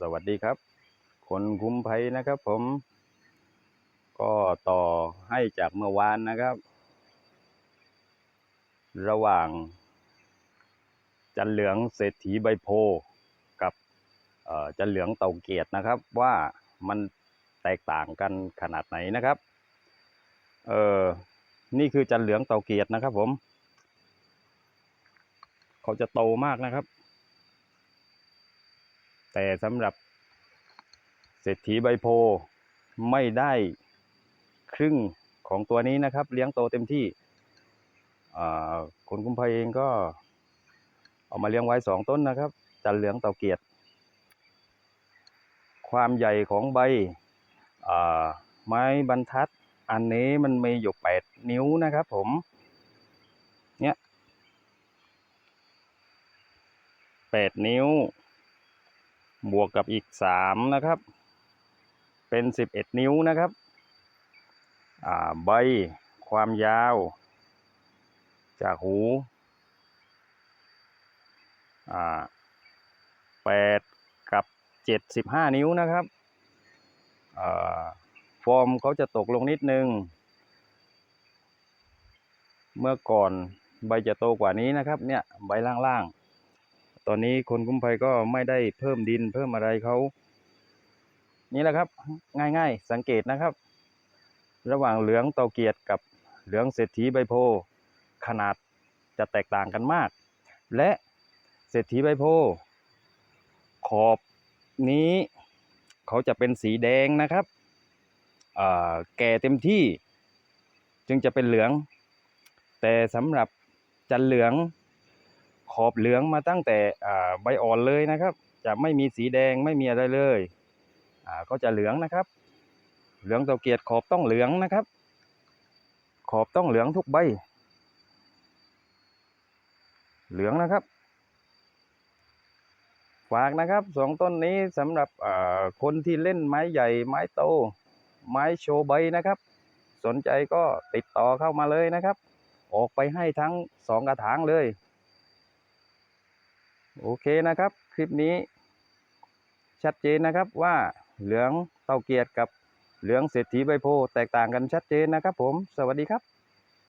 สวัสดีครับ คนคุ้มภัยนะครับ ผม ก็ต่อให้จากเมื่อวานนะครับ ระหว่าง จันเหลืองเศรษฐีใบโพกับจันเหลืองเต่าเกียรตินะครับ ว่ามันแตกต่างกันขนาดไหนนะครับ เออนี่คือจันเหลืองเต่าเกียรตินะครับ ผม เขาจะโตมากนะครับ แต่สำหรับเศรษฐีใบโพไม่ได้ครึ่งของตัวนี้นะครับ เลี้ยงโตเต็มที่อ่าคนคุ้มภัยเองก็เอามาเลี้ยงไว้สองต้นนะครับจันเหลืองเต่าเกียรติความใหญ่ของใบไม้บรรทัด อันนี้มันมีอยู่แปดนิ้วนะครับผม เนี่ยแปดนิ้ว บวกกับอีกสามนะครับ เป็นสิบเอ็ดนิ้วนะครับใบความยาว จากหูแปดกับเจ็ดสิบห้านิ้วนะครับอฟอร์มเขาจะตกลงนิดนึง เมื่อก่อนใบจะโตกว่านี้นะครับ เนี่ย ใบล่างๆ ตอนนี้คนคุ้มภัยก็ไม่ได้เพิ่มดินเพิ่มอะไรเขานี่แหละครับ ง่ายๆ สังเกตนะครับ ระหว่างเหลืองเตาเกียรติกับเหลืองเศรษฐีใบโพขนาดจะแตกต่างกันมาก และเศรษฐีใบโพขอบนี้เขาจะเป็นสีแดงนะครับแก่เต็มที่ จึงจะเป็นเหลือง แต่สำหรับจันเหลือง ขอบเหลืองมาตั้งแต่ใบอ่อนเลยนะครับ จะไม่มีสีแดงไม่มีอะไรเลยก็จะเหลืองนะครับ เหลืองเตาเกียรติขอบต้องเหลืองนะครับ ขอบต้องเหลืองทุกใบ เหลืองนะครับ ฝากนะครับสองต้นนี้สำหรับคนที่เล่นไม้ใหญ่ไม้โต ไม้โชว์ใบนะครับ สนใจก็ติดต่อเข้ามาเลยนะครับ ออกไปให้ทั้งสองกระถางเลย โอเคนะครับ คลิปนี้ ชัดเจนนะครับว่าเหลืองเต่าเกียรติกับเหลืองเศรษฐีใบโพแตกต่างกันชัดเจนนะครับผม สวัสดีครับ